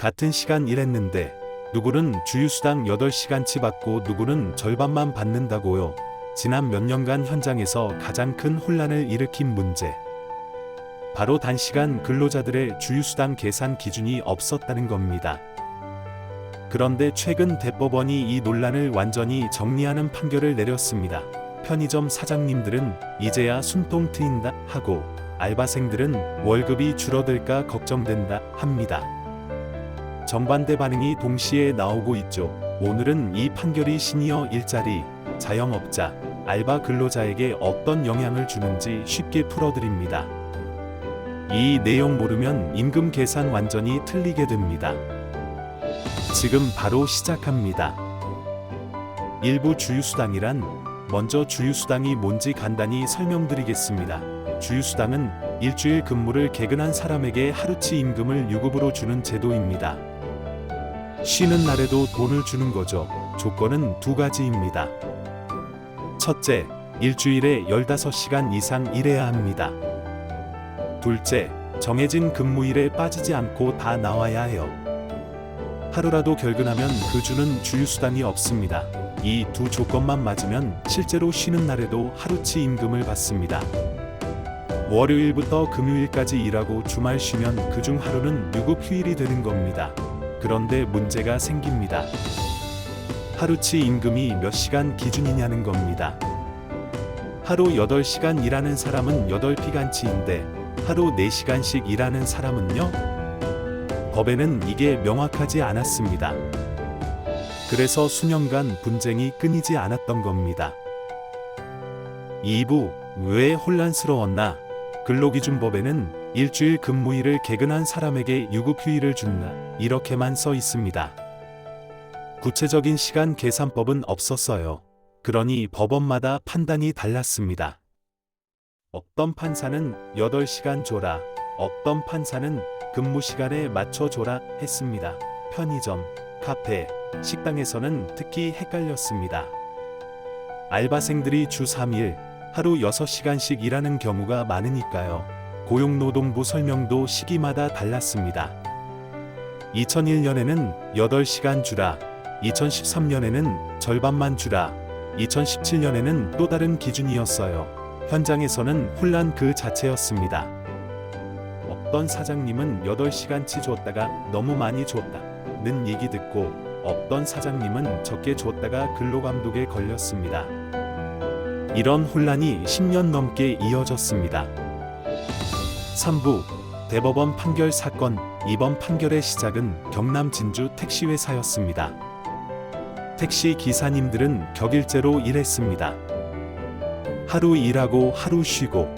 같은 시간 일했는데 누구는 주휴수당 8시간치 받고 누구는 절반만 받는다고요. 지난 몇 년간 현장에서 가장 큰 혼란을 일으킨 문제. 바로 단시간 근로자들의 주휴수당 계산 기준이 없었다는 겁니다. 그런데 최근 대법원이 이 논란을 완전히 정리하는 판결을 내렸습니다. 편의점 사장님들은 이제야 숨통 트인다 하고 알바생들은 월급이 줄어들까 걱정된다 합니다. 정반대 반응이 동시에 나오고 있죠. 오늘은 이 판결이 시니어 일자리, 자영업자, 알바 근로자에게 어떤 영향을 주는지 쉽게 풀어드립니다. 이 내용 모르면 임금 계산 완전히 틀리게 됩니다. 지금 바로 시작합니다. 일부 주휴수당이란 먼저 주휴수당이 뭔지 간단히 설명드리겠습니다. 주휴수당은 일주일 근무를 개근한 사람에게 하루치 임금을 유급으로 주는 제도입니다. 쉬는 날에도 돈을 주는 거죠. 조건은 두 가지입니다. 첫째, 일주일에 15시간 이상 일해야 합니다. 둘째, 정해진 근무일에 빠지지 않고 다 나와야 해요. 하루라도 결근하면 그 주는 주휴수당이 없습니다. 이 두 조건만 맞으면 실제로 쉬는 날에도 하루치 임금을 받습니다. 월요일부터 금요일까지 일하고 주말 쉬면 그 중 하루는 유급 휴일이 되는 겁니다. 그런데 문제가 생깁니다. 하루치 임금이 몇 시간 기준이냐는 겁니다. 하루 8시간 일하는 사람은 8피간치인데 하루 4시간씩 일하는 사람은요? 법에는 이게 명확하지 않았습니다. 그래서 수년간 분쟁이 끊이지 않았던 겁니다. 2부 왜 혼란스러웠나? 근로기준법에는 일주일 근무일을 개근한 사람에게 유급휴일을 준다 이렇게만 써 있습니다. 구체적인 시간 계산법은 없었어요. 그러니 법원마다 판단이 달랐습니다. 어떤 판사는 8시간 줘라, 어떤 판사는 근무 시간에 맞춰 줘라 했습니다. 편의점, 카페, 식당에서는 특히 헷갈렸습니다. 알바생들이 주 3일, 하루 6시간씩 일하는 경우가 많으니까요. 고용노동부 설명도 시기마다 달랐습니다. 2001년에는 8시간 주라, 2013년에는 절반만 주라, 2017년에는 또 다른 기준이었어요. 현장에서는 혼란 그 자체였습니다. 어떤 사장님은 8시간치 줬다가 너무 많이 줬다 는 얘기 듣고 어떤 사장님은 적게 줬다가 근로감독에 걸렸습니다. 이런 혼란이 10년 넘게 이어졌습니다. 3부 대법원 판결 사건 이번 판결의 시작은 경남 진주 택시회사였습니다. 택시 기사님들은 격일제로 일했습니다. 하루 일하고 하루 쉬고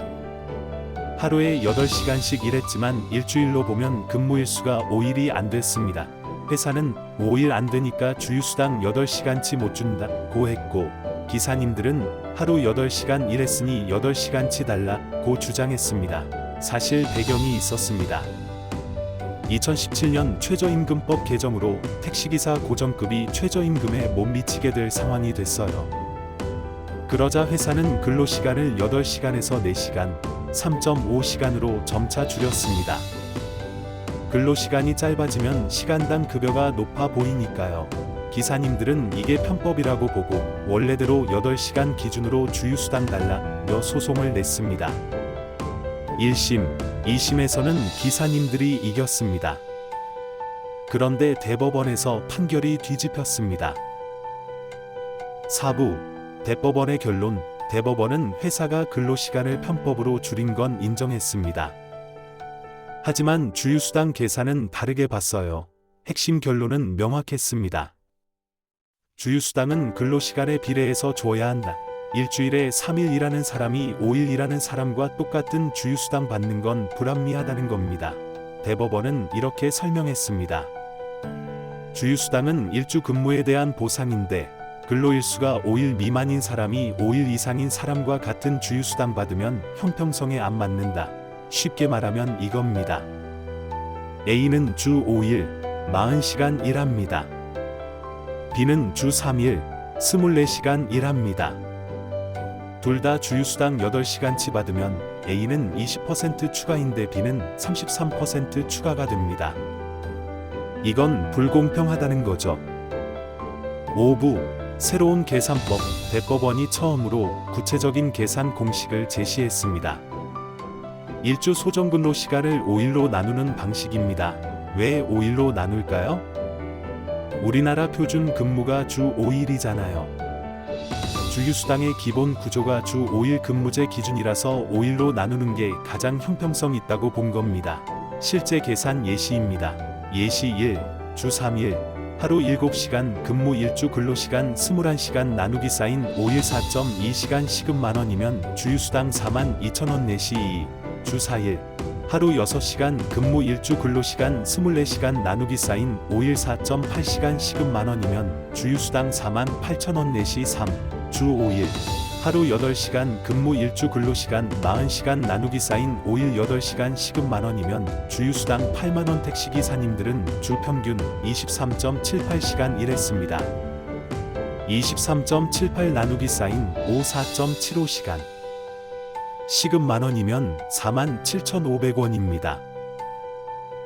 하루에 8시간씩 일했지만 일주일로 보면 근무일수가 5일이 안 됐습니다. 회사는 5일 안 되니까 주휴수당 8시간치 못 준다고 했고 기사님들은 하루 8시간 일했으니 8시간치 달라고 주장했습니다. 사실 배경이 있었습니다. 2017년 최저임금법 개정으로 택시기사 고정급이 최저임금에 못 미치게 될 상황이 됐어요. 그러자 회사는 근로시간을 8시간에서 4시간, 3.5시간으로 점차 줄였습니다. 근로시간이 짧아지면 시간당 급여가 높아 보이니까요. 기사님들은 이게 편법이라고 보고 원래대로 8시간 기준으로 주휴수당 달라며 소송을 냈습니다. 1심, 2심에서는 기사님들이 이겼습니다. 그런데 대법원에서 판결이 뒤집혔습니다. 4부, 대법원의 결론, 대법원은 회사가 근로시간을 편법으로 줄인 건 인정했습니다. 하지만 주휴수당 계산은 다르게 봤어요. 핵심 결론은 명확했습니다. 주휴수당은 근로시간에 비례해서 줘야 한다. 일주일에 3일 일하는 사람이 5일 일하는 사람과 똑같은 주휴수당 받는 건 불합리하다는 겁니다. 대법원은 이렇게 설명했습니다. 주휴수당은 일주 근무에 대한 보상인데 근로일수가 5일 미만인 사람이 5일 이상인 사람과 같은 주휴수당 받으면 형평성에 안 맞는다. 쉽게 말하면 이겁니다. A는 주 5일, 40시간 일합니다. B는 주 3일, 24시간 일합니다. 둘 다 주휴수당 8시간치 받으면 A는 20% 추가인데 B는 33% 추가가 됩니다. 이건 불공평하다는 거죠. 5부 새로운 계산법 대법원이 처음으로 구체적인 계산 공식을 제시했습니다. 일주 소정근로 시간을 5일로 나누는 방식입니다. 왜 5일로 나눌까요? 우리나라 표준 근무가 주 5일이잖아요. 주휴수당의 기본 구조가 주 5일 근무제 기준이라서 5일로 나누는 게 가장 형평성 있다고 본 겁니다. 실제 계산 예시입니다. 예시 1, 주 3일, 하루 7시간 근무 일주 근로시간 21시간 나누기 쌓인 5일 4.2시간 시급 만원이면 주휴수당 4만 2천원 내시 2, 주 4일, 하루 6시간 근무 일주 근로시간 24시간 나누기 쌓인 5일 4.8시간 시급 만원이면 주휴수당 4만 8천원 내시 3, 주 5일, 하루 8시간 근무 일주 근로시간 40시간 나누기 쌓인 5일 8시간 시급 만원이면 주휴수당 8만원 택시기사님들은 주 평균 23.78시간 일했습니다. 23.78 나누기 쌓인 5 4.75시간. 시급 만원이면 47,500원입니다.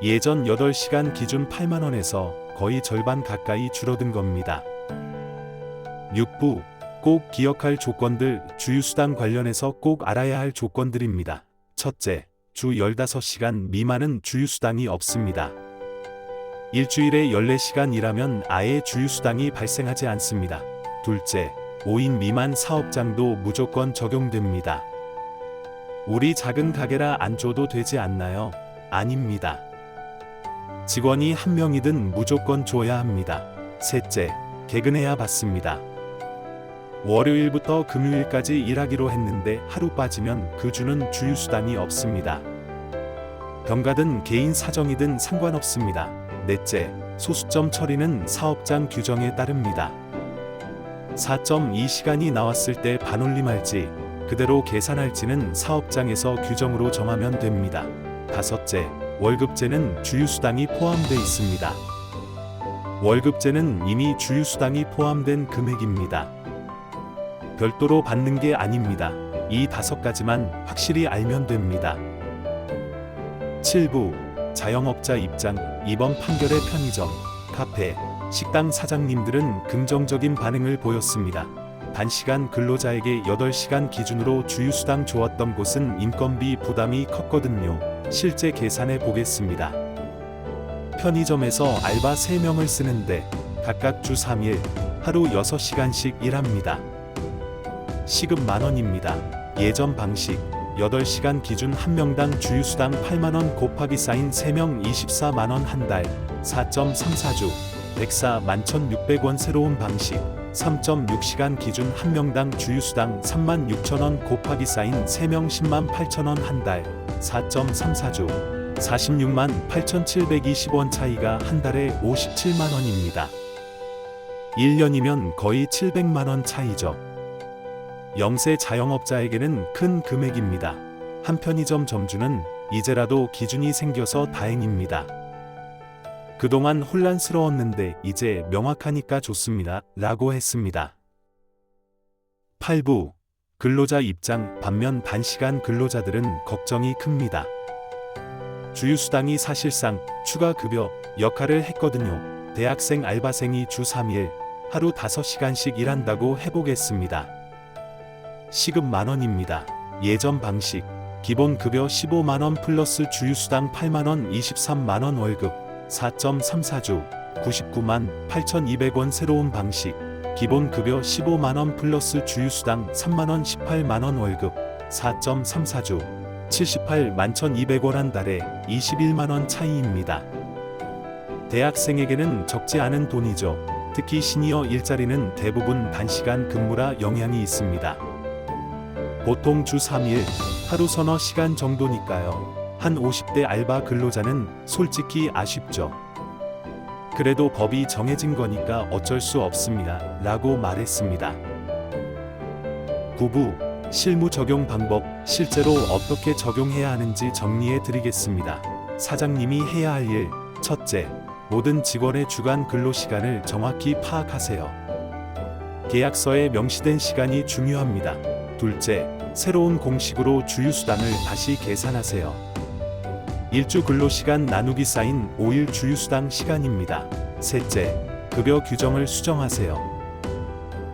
예전 8시간 기준 8만원에서 거의 절반 가까이 줄어든 겁니다. 6부 꼭 기억할 조건들 주휴수당 관련해서 꼭 알아야 할 조건들입니다. 첫째, 주 15시간 미만은 주휴수당이 없습니다. 일주일에 14시간 일하면 아예 주휴수당이 발생하지 않습니다. 둘째, 5인 미만 사업장도 무조건 적용됩니다. 우리 작은 가게라 안 줘도 되지 않나요? 아닙니다. 직원이 한 명이든 무조건 줘야 합니다. 셋째, 개근해야 받습니다. 월요일부터 금요일까지 일하기로 했는데 하루 빠지면 그 주는 주휴수당이 없습니다. 병가든 개인 사정이든 상관없습니다. 넷째, 소수점 처리는 사업장 규정에 따릅니다. 4.2시간이 나왔을 때 반올림할지 그대로 계산할지는 사업장에서 규정으로 정하면 됩니다. 다섯째, 월급제는 주휴수당이 포함돼 있습니다. 월급제는 이미 주휴수당이 포함된 금액입니다. 별도로 받는 게 아닙니다. 이 다섯 가지만 확실히 알면 됩니다. 7부 자영업자 입장 이번 판결의 편의점, 카페, 식당 사장님들은 긍정적인 반응을 보였습니다. 단시간 근로자에게 8시간 기준으로 주휴수당 주었던 곳은 인건비 부담이 컸거든요. 실제 계산해 보겠습니다. 편의점에서 알바 3명을 쓰는데 각각 주 3일, 하루 6시간씩 일합니다. 시급 만원입니다. 예전 방식 8시간 기준 한 명당 주휴수당 8만원 곱하기 쌓인 3명 24만원 한 달 4.34주 104 11,600원 새로운 방식 3.6시간 기준 한 명당 주휴수당 3만 6천 원 곱하기 쌓인 3명 10만 8천 원 한 달 4.34주 46만 8,720원 차이가 한 달에 57만 원입니다. 1년이면 거의 700만 원 차이죠. 영세 자영업자에게는 큰 금액입니다. 한 편의점 점주는 이제라도 기준이 생겨서 다행입니다. 그동안 혼란스러웠는데 이제 명확하니까 좋습니다. 라고 했습니다. 8부 근로자 입장 반면 단시간 근로자들은 걱정이 큽니다. 주휴수당이 사실상 추가 급여 역할을 했거든요. 대학생 알바생이 주 3일 하루 5시간씩 일한다고 해보겠습니다. 시급 만원입니다. 예전 방식 기본 급여 15만원 플러스 주휴수당 8만원 23만원 월급 4.34주 99만 8,200원 새로운 방식 기본 급여 15만원 플러스 주휴수당 3만원 18만원 월급 4.34주 78만 1,200원 한 달에 21만원 차이입니다. 대학생에게는 적지 않은 돈이죠. 특히 시니어 일자리는 대부분 단시간 근무라 영향이 있습니다. 보통 주 3일, 하루 서너 시간 정도니까요. 한 50대 알바 근로자는 솔직히 아쉽죠. 그래도 법이 정해진 거니까 어쩔 수 없습니다. 라고 말했습니다. 9부 실무 적용 방법 실제로 어떻게 적용해야 하는지 정리해 드리겠습니다. 사장님이 해야 할 일, 첫째, 모든 직원의 주간 근로 시간을 정확히 파악하세요. 계약서에 명시된 시간이 중요합니다. 둘째, 새로운 공식으로 주휴수당을 다시 계산하세요. 일주 근로시간 나누기 쌓인 5일 주휴수당 시간입니다. 셋째, 급여 규정을 수정하세요.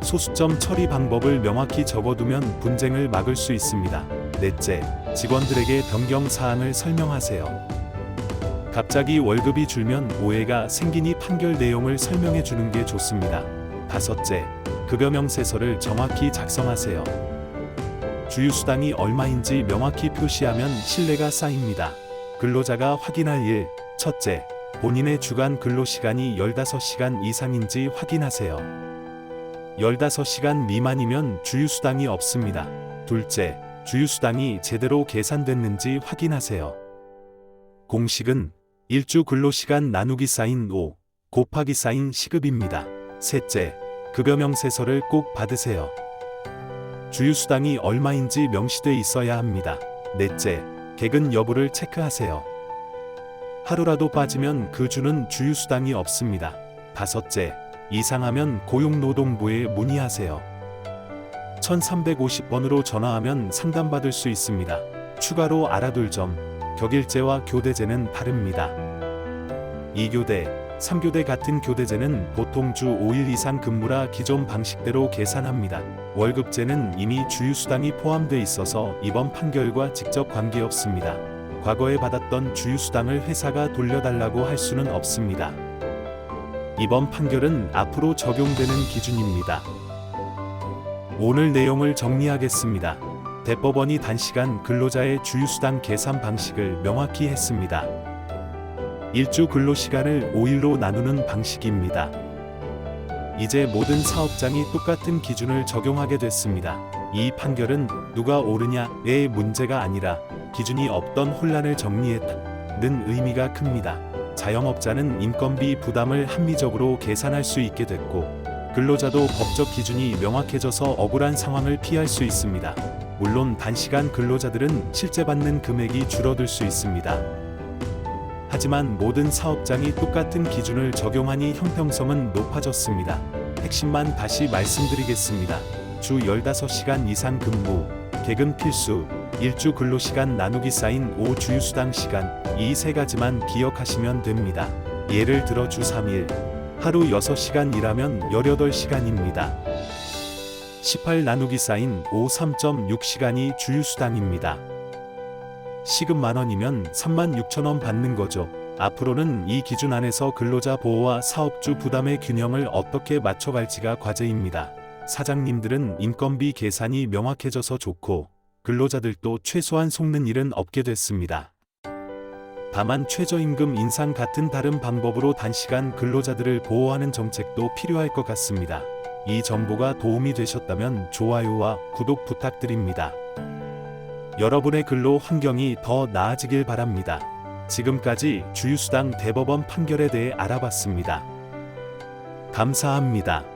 소수점 처리 방법을 명확히 적어두면 분쟁을 막을 수 있습니다. 넷째, 직원들에게 변경 사항을 설명하세요. 갑자기 월급이 줄면 오해가 생기니 판결 내용을 설명해 주는 게 좋습니다. 다섯째, 급여 명 세서를 정확히 작성하세요. 주휴수당이 얼마인지 명확히 표시하면 신뢰가 쌓입니다. 근로자가 확인할 일. 첫째, 본인의 주간 근로시간이 15시간 이상인지 확인하세요. 15시간 미만이면 주휴수당이 없습니다. 둘째, 주휴수당이 제대로 계산됐는지 확인하세요. 공식은 일주 근로시간 나누기 쌓인 5 곱하기 쌓인 시급입니다. 셋째, 급여 명 세서를 꼭 받으세요. 주휴수당이 얼마인지 명시돼 있어야 합니다. 넷째, 개근 여부를 체크하세요. 하루라도 빠지면 그 주는 주휴수당이 없습니다. 다섯째, 이상하면 고용노동부에 문의하세요. 1350번으로 전화하면 상담받을 수 있습니다. 추가로 알아둘 점, 격일제와 교대제는 다릅니다. 2교대, 3교대 같은 교대제는 보통 주 5일 이상 근무라 기존 방식대로 계산합니다. 월급제는 이미 주휴수당이 포함돼 있어서 이번 판결과 직접 관계없습니다. 과거에 받았던 주휴수당을 회사가 돌려달라고 할 수는 없습니다. 이번 판결은 앞으로 적용되는 기준입니다. 오늘 내용을 정리하겠습니다. 대법원이 단시간 근로자의 주휴수당 계산 방식을 명확히 했습니다. 일주 근로 시간을 5일로 나누는 방식입니다. 이제 모든 사업장이 똑같은 기준을 적용하게 됐습니다. 이 판결은 누가 옳으냐의 문제가 아니라 기준이 없던 혼란을 정리했다는 의미가 큽니다. 자영업자는 인건비 부담을 합리적으로 계산할 수 있게 됐고, 근로자도 법적 기준이 명확해져서 억울한 상황을 피할 수 있습니다. 물론 단시간 근로자들은 실제 받는 금액이 줄어들 수 있습니다. 하지만 모든 사업장이 똑같은 기준을 적용하니 형평성은 높아졌습니다. 핵심만 다시 말씀드리겠습니다. 주 15시간 이상 근무, 개근 필수, 일주 근로시간 나누기 쌓인 5 주휴수당 시간, 이 세 가지만 기억하시면 됩니다. 예를 들어 주 3일, 하루 6시간 일하면 18시간입니다. 18 나누기 쌓인 5 3.6시간이 주휴수당입니다. 시급 만 원이면 3만 6천 원 받는 거죠. 앞으로는 이 기준 안에서 근로자 보호와 사업주 부담의 균형을 어떻게 맞춰갈지가 과제입니다. 사장님들은 인건비 계산이 명확해져서 좋고 근로자들도 최소한 속는 일은 없게 됐습니다. 다만 최저임금 인상 같은 다른 방법으로 단시간 근로자들을 보호하는 정책도 필요할 것 같습니다. 이 정보가 도움이 되셨다면 좋아요와 구독 부탁드립니다. 여러분의 근로 환경이 더 나아지길 바랍니다. 지금까지 주유수당 대법원 판결에 대해 알아봤습니다. 감사합니다.